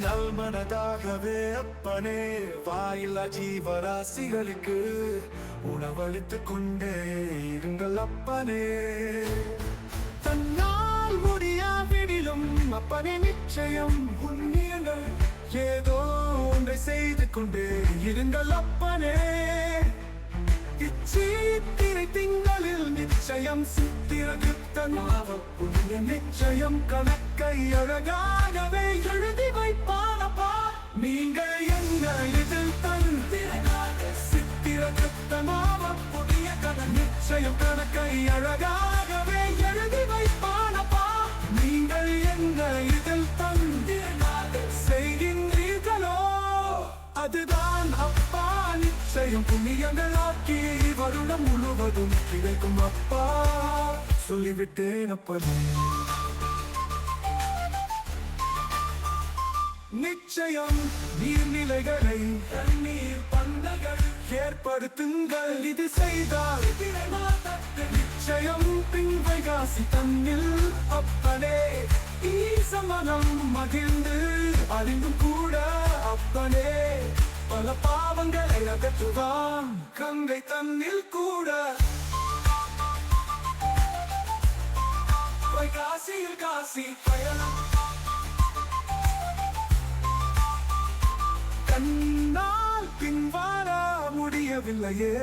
நல் மனதாகவே அப்பனே வாயில்லா ஜீவராசிகளுக்கு உணவளித்துக் கொண்டே இருங்கள் அப்பனே. தன்னால் முடியாவிடிலும் அப்பனே நிச்சயம் உண்மையங்கள் ஏதோ ஒன்றை செய்து கொண்டே இருங்கள் அப்பனே. இச்சீத்திரை திங்களில் நிச்சயம் சித்திரகுப்தனாவ புண்ணிய நிச்சயம் கணக்கை அழகாகவே எழுதி வைப்பானப்பா நீங்கள் என்ன இதில் தந்திரனாக சித்திரகுப்தனாவ புதிய கண நிச்சயம் கணக்கை அழகாகவே எழுதி வைப்பானப்பா நீங்கள் என்ன இதில் தந்திரனாக செய்கின்றீர்களோ? அதுதான் அப்பா அதிசயம் புண்ணியங்கள் ஆக்கி வருடம் முழுவதும் கிடைக்கும் அப்பா. சொல்லிவிட்டேன் அப்பனே நிச்சயம் நீர்நிலைகளை தண்ணீர் பந்தங்கள் ஏற்படுத்துங்கள். இது செய்தால் நிச்சயம் பின்வைகாசி தன்னில் அப்பனே. ஈசமனம் மகிழ்ந்து அறிந்தும் கூட அப்பனே. பல பாவங்களை அகற்றுவான். கங்கை தன்னில் கூட. காசியில் காசி பயணம். கண்ணால் பின்வார முடியவில்லையே.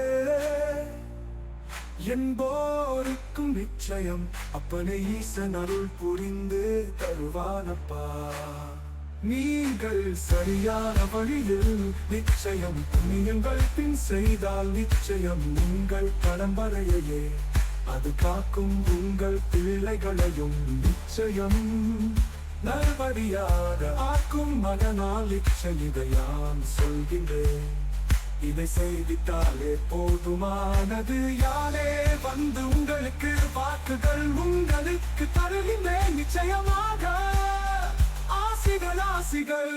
என்போருக்கும் நிச்சயம். அப்பனை ஈசன் அருள் புரிந்து தருவானப்பா. நீங்கள் சரியான வழியில் நிச்சயம் நீங்கள் பின் செய்தால் நிச்சயம் உங்கள் பரம்பரையையே அது காக்கும் உங்கள் பிள்ளைகளையும் நிச்சயம். நல்வழியாக ஆக்கும் மகனால் இச்சையான் சொல்கின்றேன். இதை செய்தித்தாலே போதுமானது. யாரே வந்து உங்களுக்கு வாக்குகள் உங்களுக்கு தருகின்றேன். நிச்சயமாக ஆசிகள் ஆசிகள்